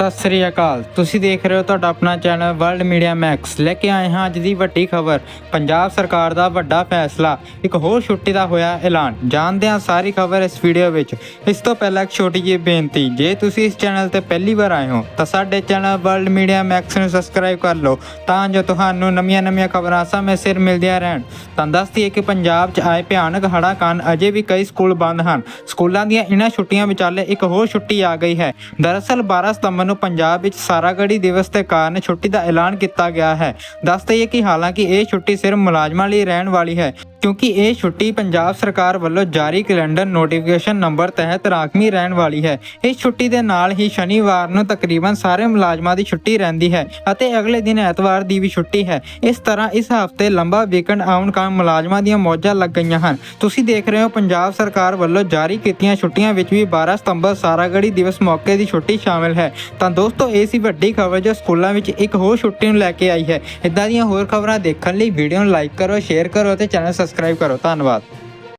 ਸਤਿ ਸ੍ਰੀ ਅਕਾਲ। ਤੁਸੀਂ ਦੇਖ ਰਹੇ ਹੋ ਤੁਹਾਡਾ ਆਪਣਾ ਚੈਨਲ ਵਰਲਡ ਮੀਡੀਆ ਮੈਕਸ। ਲੈ ਕੇ ਆਏ ਹਾਂ ਅੱਜ ਦੀ ਵੱਡੀ ਖਬਰ। ਪੰਜਾਬ ਸਰਕਾਰ ਦਾ ਵੱਡਾ ਫੈਸਲਾ। ਇੱਕ ਹੋਰ ਛੁੱਟੀ ਦਾ ਹੋਇਆ ਐਲਾਨ। ਜਾਣਦੇ ਹਾਂ ਸਾਰੀ ਖਬਰ ਇਸ ਵੀਡੀਓ ਵਿੱਚ। ਇਸ ਤੋਂ ਪਹਿਲਾਂ ਇੱਕ ਛੋਟੀ ਜਿਹੀ ਬੇਨਤੀ। ਜੇ ਤੁਸੀਂ ਇਸ ਚੈਨਲ ਤੇ ਪਹਿਲੀ ਵਾਰ ਆਏ ਹੋ, ਤਾਂ ਸਾਡੇ ਚੈਨਲ ਵਰਲਡ ਮੀਡੀਆ ਮੈਕਸ ਨੂੰ ਸਬਸਕ੍ਰਾਈਬ ਕਰ ਲਓ। ਤਾਂ ਜੋ ਤੁਹਾਨੂੰ ਨਵੀਆਂ-ਨਵੀਆਂ ਖਬਰਾਂ ਸਮੇਂ ਸਿਰ ਮਿਲਦੀਆਂ ਰਹਿਣ। ਤਾਂ ਦੱਸ ਦਈਏ ਕਿ ਪੰਜਾਬ 'ਚ ਆਏ ਭਿਆਨਕ ਹੜ੍ਹਾਂ ਕਾਰਨ ਅਜੇ ਵੀ ਕਈ ਸਕੂਲ ਬੰਦ ਹਨ। ਸਕੂਲਾਂ ਦੀਆਂ ਇਹਨਾਂ ਛੁੱਟੀਆਂ ਵਿਚਾਲੇ ਇੱਕ ਹੋਰ ਛੁੱਟੀ ਆ ਗਈ ਹੈ। ਦਰਅਸਲ 12 ਸਤੰਬਰ ਨੂੰ ਪੰਜਾਬ ਵਿੱਚ ਸਾਰਾਗੜੀ ਦਿਵਸ ਦੇ ਕਾਰਨ ਛੁੱਟੀ ਦਾ ਐਲਾਨ ਕੀਤਾ ਗਿਆ ਹੈ। ਦੱਸ ਦਈਏ ਕਿ ਹਾਲਾਂਕਿ ਇਹ ਛੁੱਟੀ ਸਿਰਫ ਮੁਲਾਜ਼ਮਾਂ ਲਈ ਰਹਿਣ ਵਾਲੀ ਹੈ। ਕਿਉਂਕਿ ਇਹ ਛੁੱਟੀ ਪੰਜਾਬ ਸਰਕਾਰ ਵੱਲੋਂ ਜਾਰੀ ਕੈਲੰਡਰ ਨੋਟੀਫਿਕੇਸ਼ਨ ਨੰਬਰ ਤਹਿਤ ਰਾਖਵੀਂ ਰਹਿਣ ਵਾਲੀ ਹੈ। ਇਸ ਛੁੱਟੀ ਦੇ ਨਾਲ ਹੀ ਸ਼ਨੀਵਾਰ ਨੂੰ ਤਕਰੀਬਨ ਸਾਰੇ ਮੁਲਾਜ਼ਮਾਂ ਦੀ ਛੁੱਟੀ ਰਹਿੰਦੀ ਹੈ ਅਤੇ ਅਗਲੇ ਦਿਨ ਐਤਵਾਰ ਦੀ ਵੀ ਛੁੱਟੀ ਹੈ। ਇਸ ਤਰ੍ਹਾਂ ਇਸ ਹਫ਼ਤੇ ਲੰਬਾ ਵੀਕਐਂਡ ਆਉਣ ਕਾਰਨ ਮੁਲਾਜ਼ਮਾਂ ਦੀਆਂ ਮੌਜਾਂ ਲੱਗ ਗਈਆਂ ਹਨ। ਤੁਸੀਂ ਦੇਖ ਰਹੇ ਹੋ ਪੰਜਾਬ ਸਰਕਾਰ ਵੱਲੋਂ ਜਾਰੀ ਕੀਤੀਆਂ ਛੁੱਟੀਆਂ ਵਿੱਚ ਵੀ 12 ਸਤੰਬਰ ਸਾਰਾਗੜੀ ਦਿਵਸ ਮੌਕੇ ਦੀ ਛੁੱਟੀ ਸ਼ਾਮਿਲ ਹੈ। ਤਾਂ ਦੋਸਤੋ, ਇਹ ਸੀ ਵੱਡੀ ਖਬਰ ਜੋ ਸਕੂਲਾਂ ਵਿੱਚ ਇੱਕ ਹੋਰ ਛੁੱਟੀ ਨੂੰ ਲੈ ਕੇ ਆਈ ਹੈ। ਇਦਾਂ ਦੀਆਂ ਹੋਰ ਖਬਰਾਂ ਦੇਖਣ ਲਈ ਵੀਡੀਓ ਨੂੰ ਲਾਈਕ ਕਰੋ, ਸ਼ੇਅਰ ਕਰੋ ਅਤੇ ਚੈਨਲ ਸਬਸਕ੍ਰਾਈਬ ਕਰੋ ਧੰਨਵਾਦ।